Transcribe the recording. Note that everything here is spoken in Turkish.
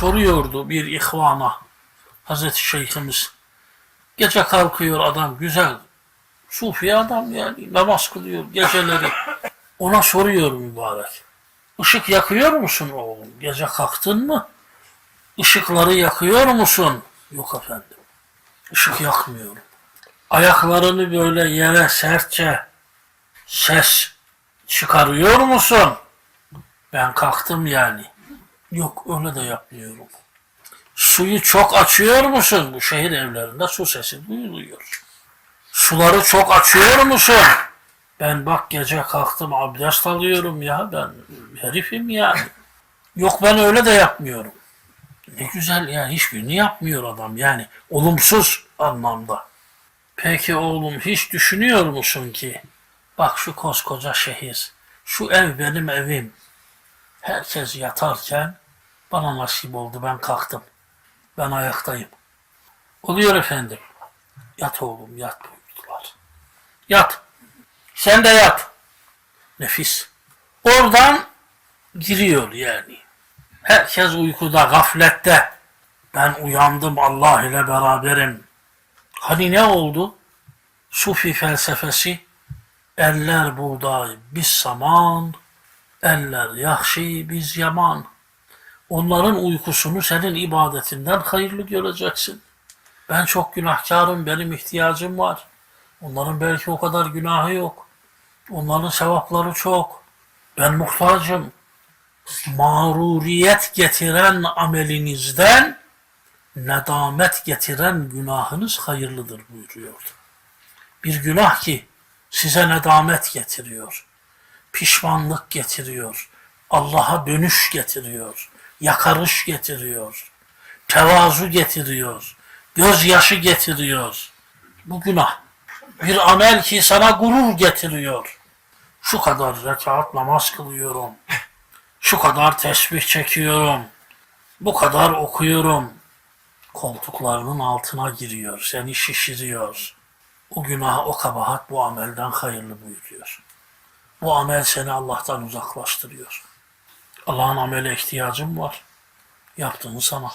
soruyordu bir ihvana Hazreti Şeyhimiz. Gece kalkıyor adam güzel. Sufi adam yani namaz kılıyor geceleri. Ona soruyor mübarek. Işık yakıyor musun oğlum? Gece kalktın mı? Işıkları yakıyor musun? Yok efendim. Işık yakmıyorum. Ayaklarını böyle yere sertçe ses çıkarıyor musun? Ben kalktım yani. Yok öyle de yapmıyorum. Suyu çok açıyor musun? Bu şehir evlerinde su sesi duyuluyor. Suları çok açıyor musun? Ben bak gece kalktım abdest alıyorum ya ben herifim yani. Yok ben öyle de yapmıyorum. Ne güzel ya hiçbirini yapmıyor adam yani olumsuz anlamda. Peki oğlum hiç düşünüyor musun ki bak şu koskoca şehir, şu ev benim evim. Herkes yatarken bana nasip oldu ben kalktım. Ben ayaktayım. Oluyor efendim. Yat oğlum yat buyurdular. Yat. Sen de yat. Nefis. Oradan giriyor yani. Herkes uykuda, gaflette. Ben uyandım Allah ile beraberim. Hani ne oldu? Sufi felsefesi. Eller buğday, biz saman. Eller yahşi, biz yaman. Onların uykusunu senin ibadetinden hayırlı göreceksin. Ben çok günahkarım, benim ihtiyacım var. Onların belki o kadar günahı yok. Onların sevapları çok. Ben muhtacım. Mağruriyet getiren amelinizden nedamet getiren günahınız hayırlıdır buyuruyordu. Bir günah ki size nedamet getiriyor. Pişmanlık getiriyor. Allah'a dönüş getiriyor. Yakarış getiriyor. Tevazu getiriyor. Gözyaşı getiriyor. Bu günah. Bir amel ki sana gurur getiriyor. Şu kadar rekat namaz kılıyorum. Şu kadar tesbih çekiyorum. Bu kadar okuyorum. Koltuklarının altına giriyor. Seni şişiriyor. O günah, o kabahat bu amelden hayırlı buyuruyor. Bu amel seni Allah'tan uzaklaştırıyor. Allah'ın amele ihtiyacım var. Yaptığını sana.